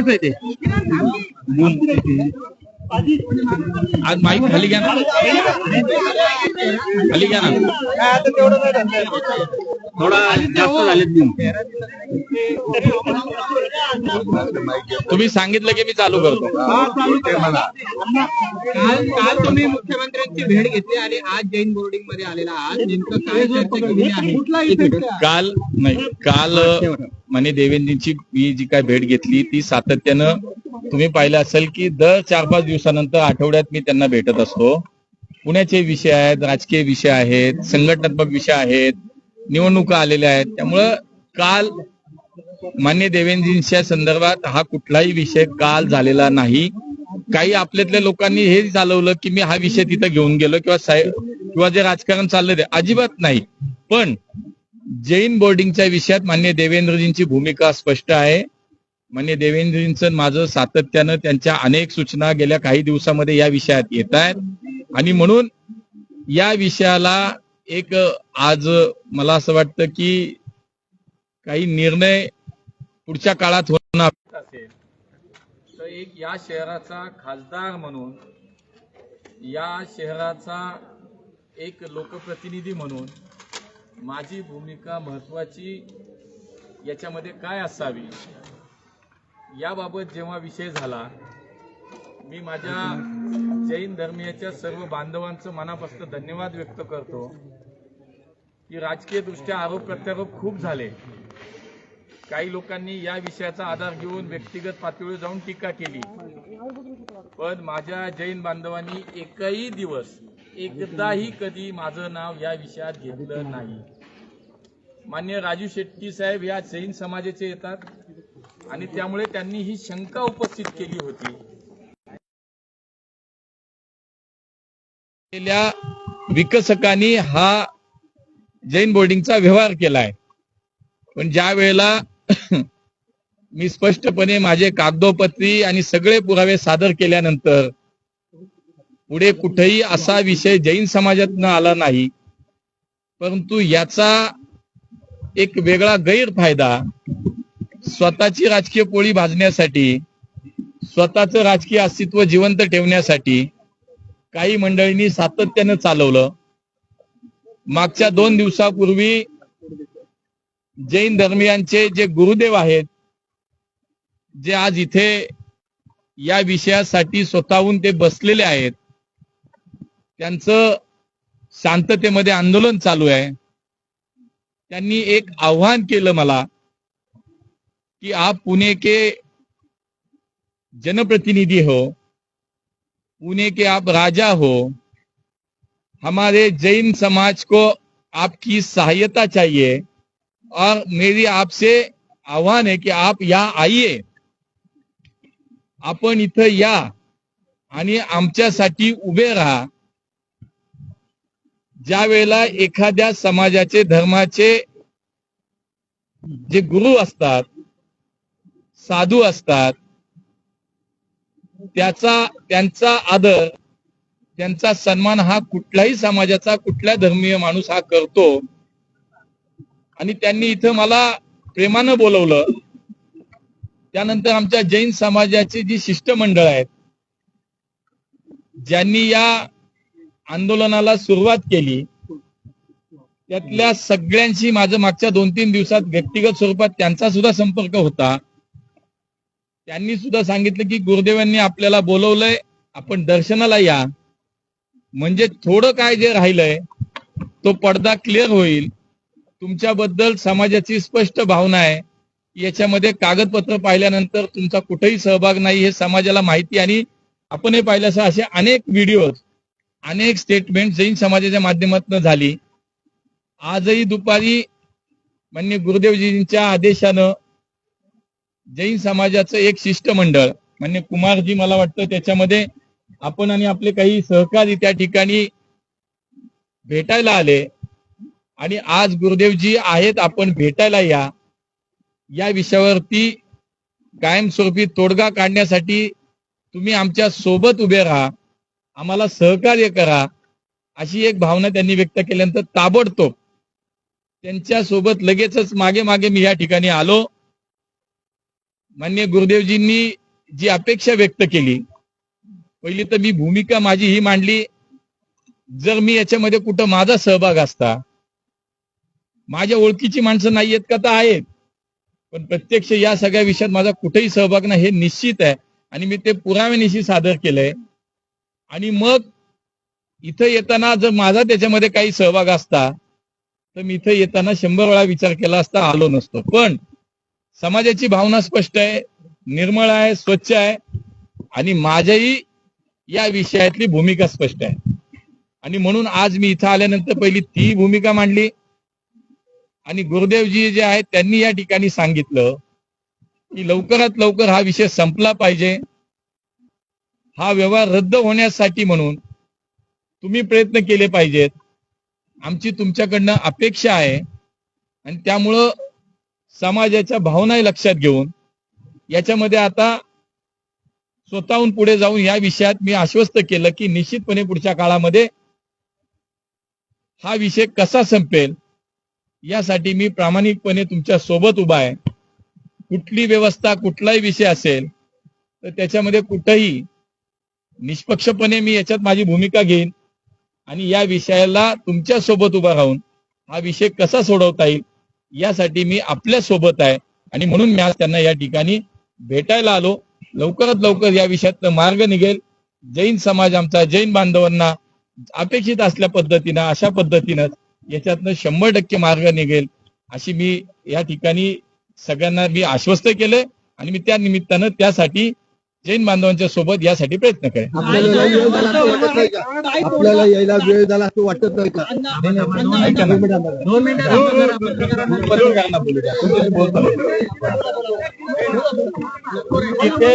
कुणाचं आहे ते आज माईक खाली घ्या ना. खाली घ्या ना. थोडा जास्त झाले तुम्ही सांगितलं की मी चालू करतो. काल काल तुम्ही मुख्यमंत्र्यांची भेट घेतली आणि आज जैन बोर्डिंगमध्ये आलेला आहात. नेमकं काय चर्चा केलेली आहे? काल नाही काल म्हणे देवेंद्रची मी जी काय भेट घेतली ती सातत्यानं तुम्ही पाहिलं असेल की दर चार पाच दिवसानंतर आठवड्यात मी त्यांना भेटत असतो. पुण्याचे विषय आहेत राजकीय विषय आहेत संघटनात्मक विषय आहेत निवडणुका आलेल्या आहेत. त्यामुळं काल मान्य देवेंद्रजींच्या संदर्भात हा कुठलाही विषय काल झालेला नाही. काही आपल्यातल्या लोकांनी हे चालवलं की मी हा विषय तिथं घेऊन गेलो किंवा साहेब किंवा जे राजकारण चाललं ते अजिबात नाही. पण जैन बोर्डिंगच्या विषयात मान्य देवेंद्रजींची भूमिका स्पष्ट आहे. म्हणजे देवेंद्रजींचं माझं सातत्यानं त्यांच्या अनेक सूचना गेल्या काही दिवसामध्ये या विषयात येत आहेत. आणि म्हणून या विषयाला एक आज मला असं वाटतं की काही निर्णय पुढच्या काळात होणार. असेल तर एक या शहराचा खासदार म्हणून या शहराचा एक लोकप्रतिनिधी म्हणून माझी भूमिका महत्वाची याच्यामध्ये काय असावी? याबाबत जेव्हा विषय झाला मी माझ्या जैन धर्मीयाच्या सर्व बांधवांचं मनापासून धन्यवाद व्यक्त करतो. की राजकीय दृष्ट्या आरोप प्रत्यारोप खूप झाले. काही लोकांनी या विषयाचा आधार घेऊन व्यक्तिगत पातळीवर जाऊन टीका केली. पण माझ्या जैन बांधवांनी एकही दिवस एकदाही कधी माझं नाव या विषयात घेतलं नाही. मान्य राजू शेट्टी साहेब या जैन समाजाचे येतात. आणि त्यामुळे त्यांनी ही शंका उपस्थित केली होती. विकसकांनी हा जैन बोर्डिंगचा व्यवहार केलाय. पण ज्या वेळेला मी स्पष्टपणे माझे कागदोपत्री आणि सगळे पुरावे सादर केल्यानंतर पुढे कुठेही असा विषय जैन समाजातनं आला नाही. परंतु याचा एक वेगळा गैरफायदा स्वतःची राजकीय पोळी भाजण्यासाठी स्वतःचं राजकीय अस्तित्व जिवंत ठेवण्यासाठी काही मंडळींनी सातत्यानं चालवलं. मागच्या दोन दिवसापूर्वी जैन धर्मियांचे जे गुरुदेव आहेत जे आज इथे या विषयासाठी स्वतःहून ते बसलेले आहेत त्यांचं शांततेमध्ये आंदोलन चालू आहे. त्यांनी एक आव्हान केलं मला कि आप पुणे के जनप्रतिनिधि हो पुणे के आप राजा हो हमारे जैन समाज को आपकी सहायता चाहिए और मेरी आपसे आव्हान है कि आप यहाँ आइए। आपण इथं या आणि आमच्यासाठी उभे राहा। ज्या वेळेला एखाद्या समाजाचे धर्माचे जे गुरु असतात साधू असतात त्याचा त्यांचा आदर त्यांचा सन्मान हा कुठल्याही समाजाचा कुठल्या धर्मीय माणूस हा करतो. आणि त्यांनी इथं मला प्रेमानं बोलवलं. त्यानंतर आमच्या जैन समाजाची जी शिष्टमंडळ आहेत ज्यांनी या आंदोलनाला सुरुवात केली त्यातल्या सगळ्यांशी माझं मागच्या दोन तीन दिवसात व्यक्तिगत स्वरूपात त्यांचा सुद्धा संपर्क होता. त्यांनी सुद्धा सांगितलं की गुरुदेवांनी आपल्याला बोलवलंय आपण दर्शनाला या. म्हणजे थोडं काय जे राहिलंय तो पडदा क्लिअर होईल. तुमच्याबद्दल समाजाची स्पष्ट भावना आहे. याच्यामध्ये कागदपत्र पाहिल्यानंतर तुमचा कुठेही सहभाग नाही हे समाजाला माहिती आणि आपण हे पाहिलं असं असे अनेक व्हिडिओ अनेक स्टेटमेंट जैन समाजाच्या माध्यमातून झाली. आजही दुपारी मान्य गुरुदेवजींच्या आदेशानं जैन समाजाचं एक शिष्टमंडळ म्हणजे कुमारजी मला वाटतं त्याच्यामध्ये आपण आणि आपले काही सहकारी त्या ठिकाणी भेटायला आले. आणि आज गुरुदेवजी आहेत आपण भेटायला या. या विषयावरती कायमस्वरूपी तोडगा काढण्यासाठी तुम्ही आमच्यासोबत उभे राहा आम्हाला सहकार्य करा अशी एक भावना त्यांनी व्यक्त केल्यानंतर ताबडतोब त्यांच्यासोबत लगेचच मागे मागे मी या ठिकाणी आलो. मान्य गुरुदेवजींनी जी अपेक्षा व्यक्त केली पहिली तर मी भूमिका माझी ही मांडली जर मी याच्यामध्ये कुठं माझा सहभाग असता माझ्या ओळखीची माणसं नाही आहेत का तर आहेत पण प्रत्यक्ष या सगळ्या विषयात माझा कुठेही सहभाग नाही हे निश्चित आहे. आणि मी ते पुराव्यानिशी सादर केलंय. आणि मग इथं येताना जर माझा त्याच्यामध्ये काही सहभाग असता तर मी इथं येताना शंभर वेळा विचार केला असता आलो नसतो. पण समाजाची भावना स्पष्ट आहे निर्मळ आहे स्वच्छ आहे आणि माझ्याही या विषयातली भूमिका स्पष्ट आहे. आणि म्हणून आज मी इथं आल्यानंतर पहिली ती भूमिका मांडली. आणि गुरुदेवजी जे आहेत त्यांनी या ठिकाणी सांगितलं की लवकरात लवकर हा विषय संपला पाहिजे. हा व्यवहार रद्द होण्यासाठी म्हणून तुम्ही प्रयत्न केले पाहिजेत. आमची तुमच्याकडनं अपेक्षा आहे. आणि त्यामुळं समाजाच्या भावनाही लक्षात घेऊन याच्यामध्ये आता स्वतःहून पुढे जाऊन या विषयात मी आश्वस्त केलं की निश्चितपणे पुढच्या काळामध्ये हा विषय कसा संपेल यासाठी मी प्रामाणिकपणे तुमच्यासोबत उभा आहे. कुठली व्यवस्था कुठलाही विषय असेल तर त्याच्यामध्ये कुठंही निष्पक्षपणे मी याच्यात माझी भूमिका घेईन आणि या विषयाला तुमच्यासोबत उभा राहून हा विषय कसा सोडवता येईल यासाठी मी आपल्यासोबत आहे. आणि म्हणून मी आज त्यांना या ठिकाणी भेटायला आलो. लवकरात लवकर या विषयात मार्ग निघेल. जैन समाज आमचा जैन बांधवांना अपेक्षित असल्या पद्धतीनं अशा पद्धतीनं याच्यातनं शंभर टक्के मार्ग निघेल. अशी मी या ठिकाणी सगळ्यांना मी आश्वस्त केलंय. आणि मी त्या निमित्तानं त्यासाठी जैन बांधवांच्या सोबत यासाठी प्रयत्न करेन आपल्याला वेळ झाला असं वाटत नाही का आपल्याला यायला वेळ झाला असं वाटत नाही का ऐका ना. दोन मिनिटं थांबा जरा पत्रकारांना. पत्रकारांना बोलू द्या. तुमच्याशी बोलतो. इथे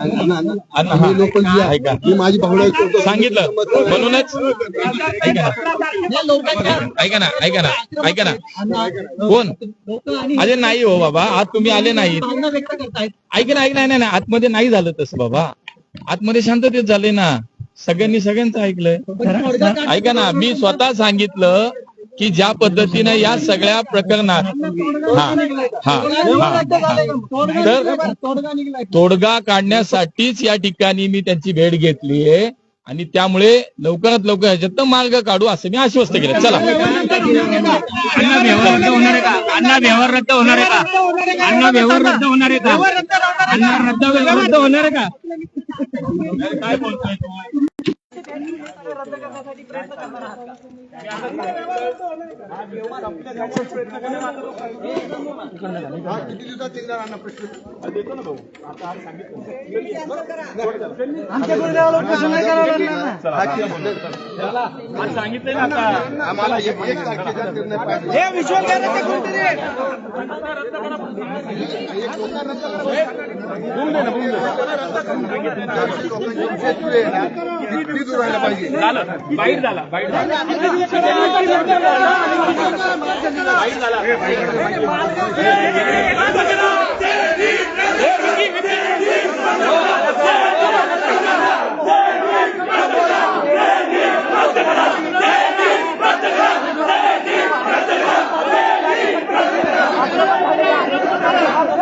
अण्णा, हा. लोक जी आहे ऐका. ही माझी भावना. सांगितलं म्हणूनच ऐका ना ऐका ना ऐका ना ऐका ना कोण अरे नाही हो बाबा आज तुम्ही आले नाही ऐका ना ऐक नाही नाही आतमध्ये नाही झालं तसं बाबा. आतमध्ये शांततेत झाले ना. सगळ्यांनी सगळ्यांचं ऐकलंय. ऐका ना मी स्वतः सांगितलं की ज्या पद्धतीने या सगळ्या प्रकरणात हा हा हा तर तोडगा काढण्यासाठीच या ठिकाणी मी त्यांची भेट घेतली आहे. आणि त्यामुळे लवकरात लवकर ह्याच्यात मार्ग काढू असं मी आश्वस्त केलं. चला. अण्णा व्यवहार रद्द होणार आहे का? अण्णा व्यवहार रद्द होणार आहे का? अण्णा व्यवहार रद्द होणार आहे का? रद्द होणार का? काय बोलतोय रद्द रद्द होणार आहे का किती दिवसात येणार अण्णा प्रश्न आम्हाला एक एक तारखेचा निर्णय पाहिजे किती दूर राहायला पाहिजे आज काय सांगितलं की एक तासलेला हा विषय संपलेला असेल तुम्हाला हवा तसा निकाल मिळेल एवढंच सांगितलं दुसरी एक मागणी आहे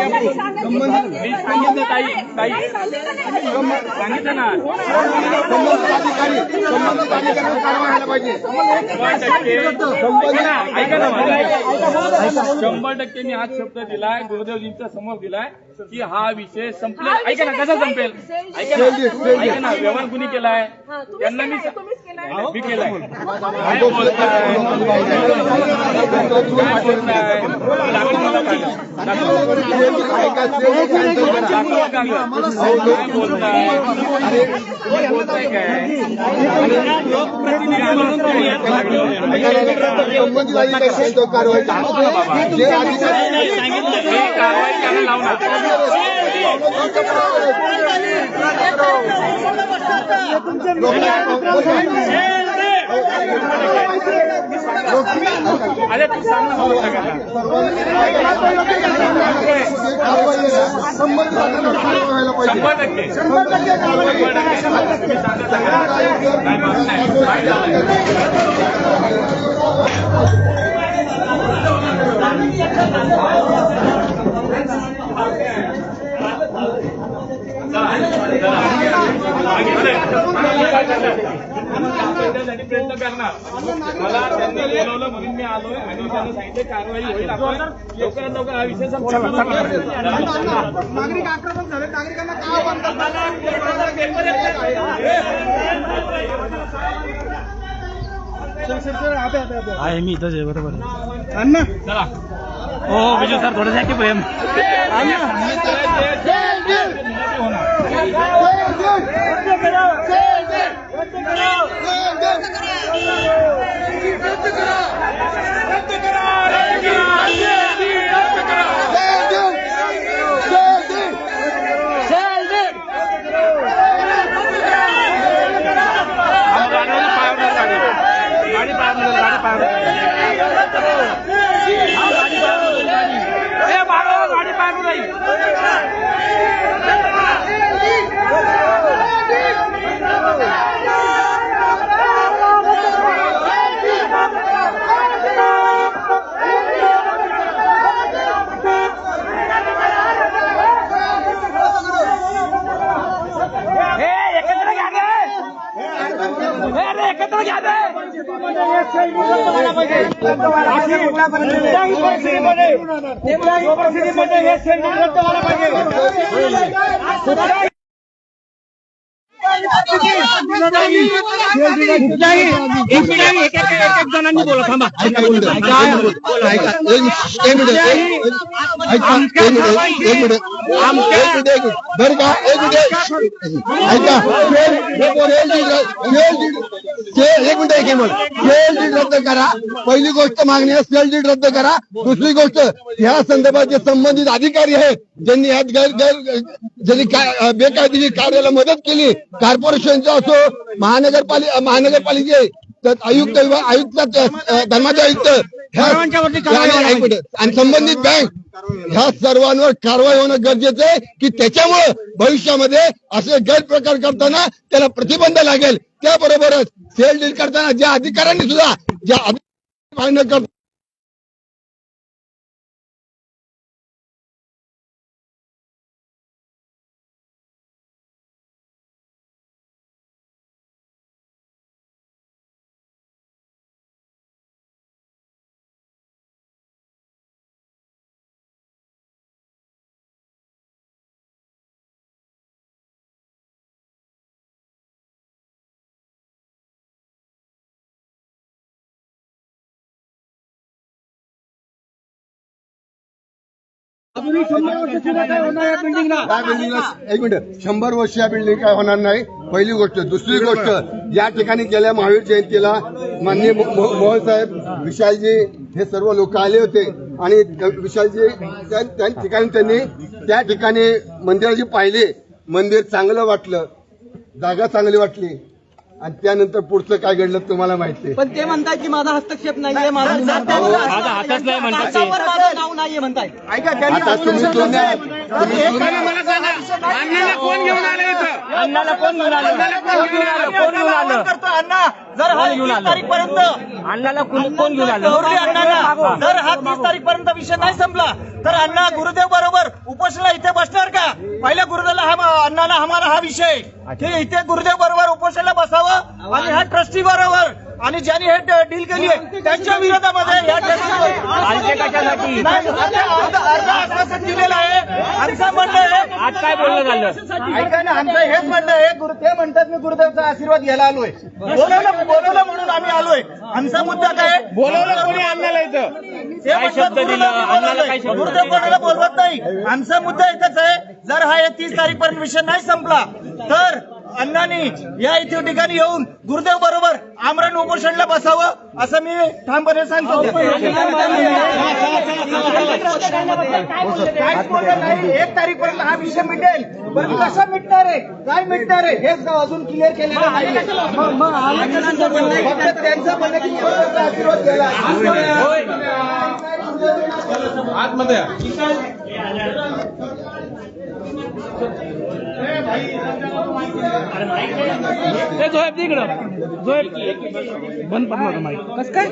मी सांगितलं ताई ताई सांगितलं ना संबंधित अधिकारी संबंधित कारवाई व्हायला पाहिजे ऐका ना, शंभर टक्के मी आज शब्द दिलाय गुरुदेवजींच्या समोर दिलाय की हा विषय संपलेला ऐका ना कसा संपेल? ऐका ना ऐका ना व्यवहार कुणी केलाय त्यांना मी सा- मी केलाय. काय बोलताय? काय बोलताय दाखवा मला कागद. दाखवा. दाखवा कागद. काय बोलताय तुम्ही बोलताय काय लोकप्रतिनिधी म्हणून तुम्ही यात भाग घेताय. संबंधित अधिकारी त्यांच्यावर कारवाई करा. जे अधिकारी हे कारवाई करायला लावणार अरे तू सांग शंभर टक्के. शंभर टक्के सांगा सगळ्यांना. नाही, मग नाही. काय झालं? त्यासाठी प्रयत्न करणार मला त्यांनी बोलवलं म्हणून मी आलोय आणि त्यांनी सांगितलं कारवाई होईल आपण लवकरात लवकर हा विषय संपवा. नागरिक आक्रमक झाले नागरिकांना काय आव्हान करताना आहे मी इथंच आहे बरोबर अण्णा चला हो हो विजय सर थोडं की प्रेम गाडी एकत्र रे एक एक एक जणांनी बोला थांबा एक मिनिट, एक मिनिट, बर का? एक मिनिट. ऐका. सेल सेल एक मिनिट एक मिनिट सेल डीड रद्द करा. पहिली गोष्ट मागणी आहे सेल डीड रद्द करा. दुसरी गोष्ट ह्या संदर्भात जे संबंधित अधिकारी आहेत ज्यांनी यात गैर गैर ज्यांनी बेकायदेशीर कार्याला मदत केली कॉर्पोरेशनचं असो महानगरपालिका महानगरपालिके तर आयुक्त आयुक्त धर्माचे आयुक्त आणि- संबंधित बँक ह्या सर्वांवर कारवाई होणं गरजेचं आहे की त्याच्यामुळे भविष्यामध्ये असे गैरप्रकार करताना त्याला प्रतिबंध लागेल. त्याबरोबरच सेल डील करताना ज्या अधिकाऱ्यांनी सुद्धा ज्या अधिक या बिल्डिंगला एक मिनिट. शंभर वर्ष या बिल्डिंग काय होणार नाही? पहिली गोष्ट. दुसरी गोष्ट या ठिकाणी गेल्या महावीर जयंतीला माननीय मो- मो- मोहोळ साहेब विशालजी हे सर्व लोक आले होते. आणि विशालजी त्या त्या ठिकाणी त्यांनी त्या ठिकाणी मंदिराची पाहिले. मंदिर चांगलं वाटलं. जागा चांगली वाटली. आणि त्यानंतर पुढचं काय घडलं तुम्हाला माहिती आहे पण ते म्हणताय की माझा हस्तक्षेप नाहीये माझा माझा हातच नाही म्हणतात ते. माझं नाव नाहीये म्हणताय ऐका त्यांनी आता तुम्ही जुन्या तुम्ही जुन्या- मला सांगा अण्णाला कोण घेऊन आलं इथं अण्णाला कोण घेऊन आलं? कोण घेऊन आलं? कोण घेऊन आलं? करतो अण्णा. जर हा घेऊन तीस आलं? तारीख पर्यंत अण्णाला कोण कोण घेऊन गौरी अण्णांना जर हा तीस तारीख पर्यंत विषय नाही संपला तर अण्णा गुरुदेव बरोबर उपोषणला इथे बसणार का? पहिल्या गुरुदेवला हा अण्णाला आम्हाला हा विषय. की इथे गुरुदेव बरोबर उपोषणला बसावं आणि ह्या ट्रस्टी बरोबर आणि ज्यांनी हे डील केली आहे त्यांच्या विरोधामध्ये या कशासाठी? अर्ध आश्वासन दिलेलं आहे. आमचं म्हणणं आज काय बोलणं झालं? ऐका ना आमचं हेच म्हणणं आहे ते म्हणतात मी गुरुदेवचा आशीर्वाद घ्यायला आलोय. बोलवलं बोलवलं म्हणून आम्ही आलोय. आमचा मुद्दा काय बोलवलं कोणी अन्नाला इथं? काय शब्द दिला? गुरुदेव कोणाला बोलवत नाही? आमचा मुद्दा एकच आहे. जर हा एकतीस तारीखपर्यंत विषय नाही संपला तर अण्णांनी या इथे ठिकाणी येऊन गुरुदेव बरोबर आमरण उपोषणला बसावं असं मी ठामपणे सांगतो एक तारीखपर्यंत हा विषय मिटेल पण कसा मिटणार आहे काय मिटणार आहे हेच अजून क्लिअर केलेलं नाही फक्त त्यांचं म्हणणं की गुरुदेवचा आशीर्वाद घ्यायला ए, झोप तिकडं झोप. बंद पडला माईक कसं काय?